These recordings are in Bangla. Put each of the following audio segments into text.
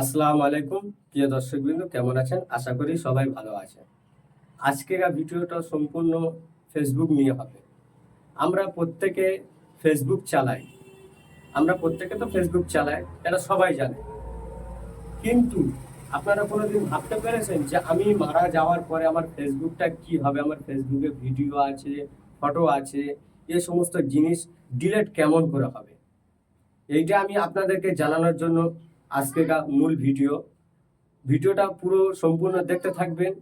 আসসালামু আলাইকুম, প্রিয় দর্শকবৃন্দ, কেমন আছেন? আশা করি সবাই ভালো আছেন। আজকের ভিডিওটা সম্পূর্ণ ফেসবুক নিয়ে হবে। আমরা প্রত্যেকে ফেসবুক চালাই। আমরা প্রত্যেকে তো ফেসবুক চালাই, এটা সবাই জানে। কিন্তু আপনারা কোনোদিন ভাবতে পেরেছেন যে আমি মারা যাওয়ার পরে আমার ফেসবুকটা কি হবে? আমার ফেসবুকে ভিডিও আছে ফটো আছে, এ সমস্ত জিনিস ডিলেট কেমন করে হবে? এইটা আমি আপনাদেরকে জানানোর জন্য আজকেকার মূল ভিডিও। ভিডিওটা পুরো সম্পূর্ণ দেখতে থাকবেন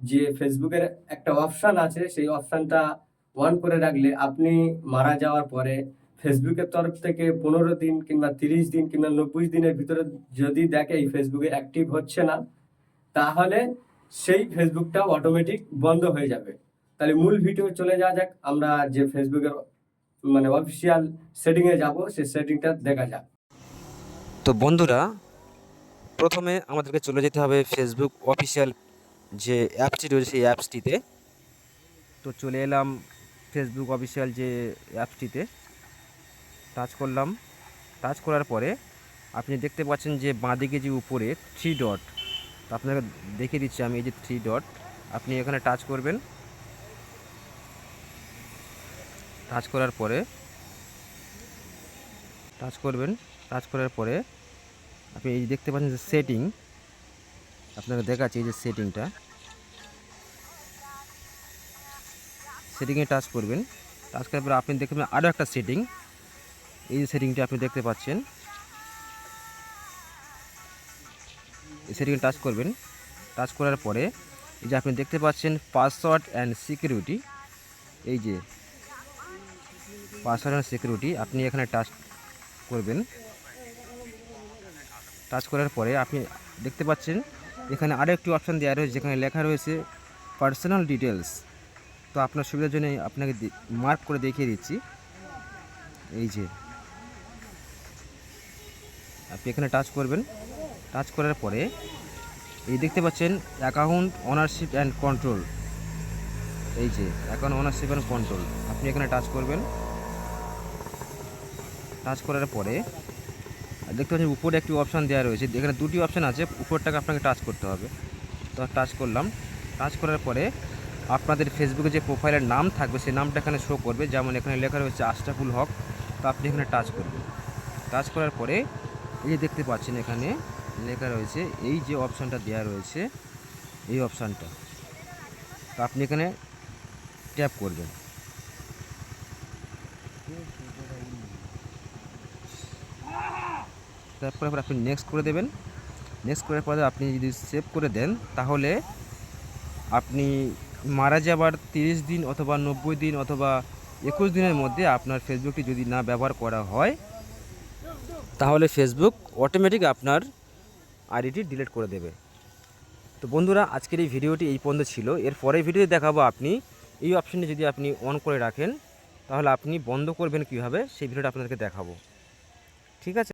যে ফেসবুকের একটা অপশান আছে, সেই অপশানটা অন করে রাখলে আপনি মারা যাওয়ার পরে ফেসবুকের তরফ থেকে পনেরো দিন কিংবা তিরিশ দিন কিংবা নব্বই দিনের ভিতরে যদি দেখে এই ফেসবুকে অ্যাক্টিভ হচ্ছে না, তাহলে সেই ফেসবুকটা অটোমেটিক বন্ধ হয়ে যাবে। তাহলে মূল ভিডিও চলে যাওয়া যাক, আমরা যে ফেসবুকের মানে অফিসিয়াল সেটিংয়ে যাব, সেই সেটিংটা দেখা যাক। তো বন্ধুরা প্রথমে আমাদেরকে চলে যেতে হবে ফেসবুক অফিসিয়াল যে অ্যাপসটি রয়েছে সেই অ্যাপসটিতে। তো চলে এলাম ফেসবুক অফিসিয়াল যে অ্যাপসটিতে। টাচ করলাম। টাচ করার পরে আপনি দেখতে পাচ্ছেন যে বাঁদিকে যে উপরে থ্রি ডট আপনাকে দেখিয়ে দিচ্ছি আমি এই যে থ্রি ডট আপনি এখানে টাচ করবেন। টাচ করার পরে টাচ করবেন। টাচ করার পরে আপনি এই দেখতে পাচ্ছেন যে সেটিং আপনাকে দেখাচ্ছি এই যে সেটিংটা সেটিংয়ে টাচ করবেন। টাচ করার পরে আপনি দেখবেন আরও একটা সেটিং এই যে সেটিংটা আপনি দেখতে পাচ্ছেন। এই সেটিংয়ে টাচ করবেন। টাচ করার পরে এই যে আপনি দেখতে পাচ্ছেন পাসওয়ার্ড অ্যান্ড সিকিউরিটি এই যে পাসওয়ার্ড অ্যান্ড সিকিউরিটি আপনি এখানে টাচ করবেন। টাচ করার পরে আপনি দেখতে পাচ্ছেন, এখানে আরও একটি অপশান দেওয়া রয়েছে, যেখানে লেখা রয়েছে পার্সোনাল ডিটেলস তো আপনার সুবিধার জন্য আপনাকে মার্ক করে দেখিয়ে দিচ্ছি। এই যে, আপনি এখানে টাচ করবেন। টাচ করার পরে এই দেখতে পাচ্ছেন অ্যাকাউন্ট ওনারশিপ অ্যান্ড কন্ট্রোল এই যে অ্যাকাউন্ট ওনারশিপ অ্যান্ড কন্ট্রোল আপনি এখানে টাচ করবেন। টাচ করার পরে দেখতে পাচ্ছেন উপরে একটি অপশান দেওয়া রয়েছে। এখানে দুটি অপশান আছে, উপরটাকে আপনাকে টাচ করতে হবে। তো টাচ করলাম। টাচ করার পরে আপনাদের ফেসবুকে যে প্রোফাইলের নাম থাকবে, সেই নামটা এখানে শো করবে। যেমন এখানে লেখা রয়েছে আশরাফুল হক, তো আপনি এখানে টাচ করবেন। টাচ করার পরে এই যে দেখতে পাচ্ছেন এখানে লেখা রয়েছে, এই যে অপশানটা দেওয়া রয়েছে, এই অপশানটা তো আপনি এখানে ট্যাপ করবেন। তারপরে আবার আপনি নেক্সট করে দেবেন। নেক্সট করার পরে আপনি যদি সেভ করে দেন, তাহলে আপনি মারা যাবার তিরিশ দিন অথবা নব্বই দিন অথবা একুশ দিনের মধ্যে আপনার ফেসবুকটি যদি না ব্যবহার করা হয়, তাহলে ফেসবুক অটোমেটিক আপনার আইডিটি ডিলিট করে দেবে। তো বন্ধুরা, আজকের এই ভিডিওটি এই পর্যন্ত ছিল। এর পরের ভিডিওতে দেখাবো আপনি এই অপশানটি যদি আপনি অন করে রাখেন, তাহলে আপনি বন্ধ করবেন কীভাবে, সেই ভিডিওটা আপনাদেরকে দেখাবো। ঠিক আছে?